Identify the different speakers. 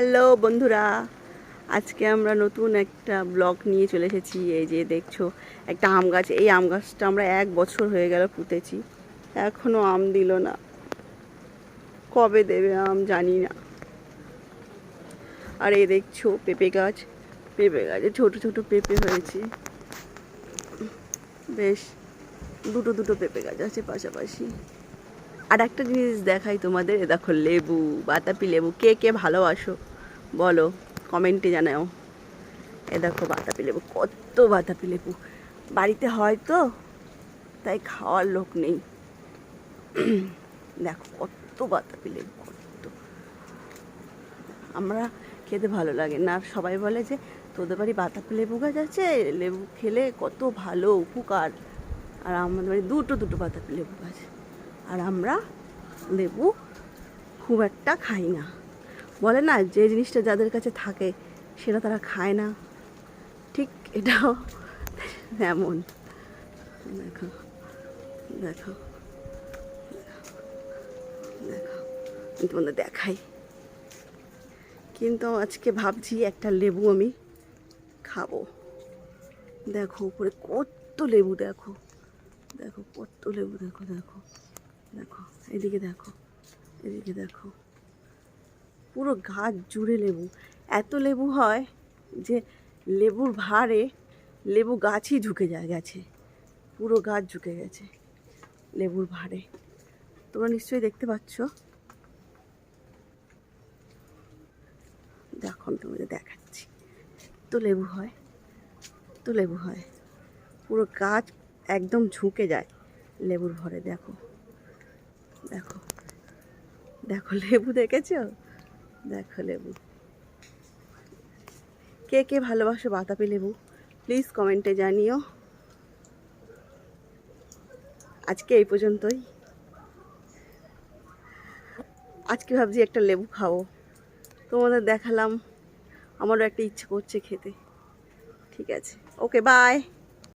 Speaker 1: Hello বন্ধুরা, আজকে আমরা নতুন একটা ব্লগ নিয়ে চলে এসেছি। এই যে দেখছ, একটা আম গাছ। এই আম গাছটা আমরা এক বছর হয়ে গেল পুঁতেছি। এখনও আম দিল না। কবে দেবে আম জানি না। আর এই দেখছ, পেঁপে গাছ। পেঁপে গাছে ছোট ছোট পেঁপে হয়েছে। বেশ, দুটো দুটো পেঁপে গাছ আছে পাশাপাশি। আর একটা জিনিস দেখাই তোমাদের এ দেখো লেবু, বাতাপি লেবু, কে কে ভালোবাসো, বলো কমেন্টে জানাও। এ দেখো বাতাপি লেবু, কত বাতাপি লেবু। বাড়িতে হয় তো, তাই খাওয়ার লোক নেই। দেখো কত বাতাপি লেবু, কত। আমরা খেতে ভালো লাগে না সবাই বলে যে, তোদের বাড়ি বাতাপি লেবু গাছ আছে? লেবু খেলে কত ভালো উপকার। আর আমাদের বাড়ি দুটো দুটো বাতাপি লেবু গাছ। আর আমরা লেবু খুব একটা খাই না। বলে না, যে জিনিসটা যাদের কাছে থাকে সেটা তারা খায় না। ঠিক এটাও এমন। দেখো দেখো দেখো তোমাদের দেখাই। কিন্তু আজকে ভাবছি একটা লেবু আমি খাব। দেখো, উপরে কত লেবু, দেখো। দেখো, কত লেবু, দেখো দেখো। দেখো, এদিকে দেখো এদিকে দেখো। পুরো গাছ জুড়ে লেবু। এত লেবু হয় যে লেবুর ভারে লেবু গাছই ঝুঁকে যায়, গেছে। পুরো গাছ ঝুঁকে গেছে লেবুর ভারে তোমরা নিশ্চয়ই দেখতে পাচ্ছ। দেখো তোমাদের দেখাচ্ছি। তো লেবু হয় তো লেবু হয়। পুরো গাছ একদম ঝুঁকে যায় লেবুর ভরে দেখো। দেখো। দেখো লেবু দেখেছ? দেখো লেবু। কে কে ভালোবাসো বাতাপি লেবু প্লিজ কমেন্টে জানিও। আজকে এই পর্যন্তই। আজকে ভাবছি একটা লেবু খাব। তোমাদের দেখালাম। আমারও একটা ইচ্ছে করছে খেতে। ঠিক আছে। Okay bye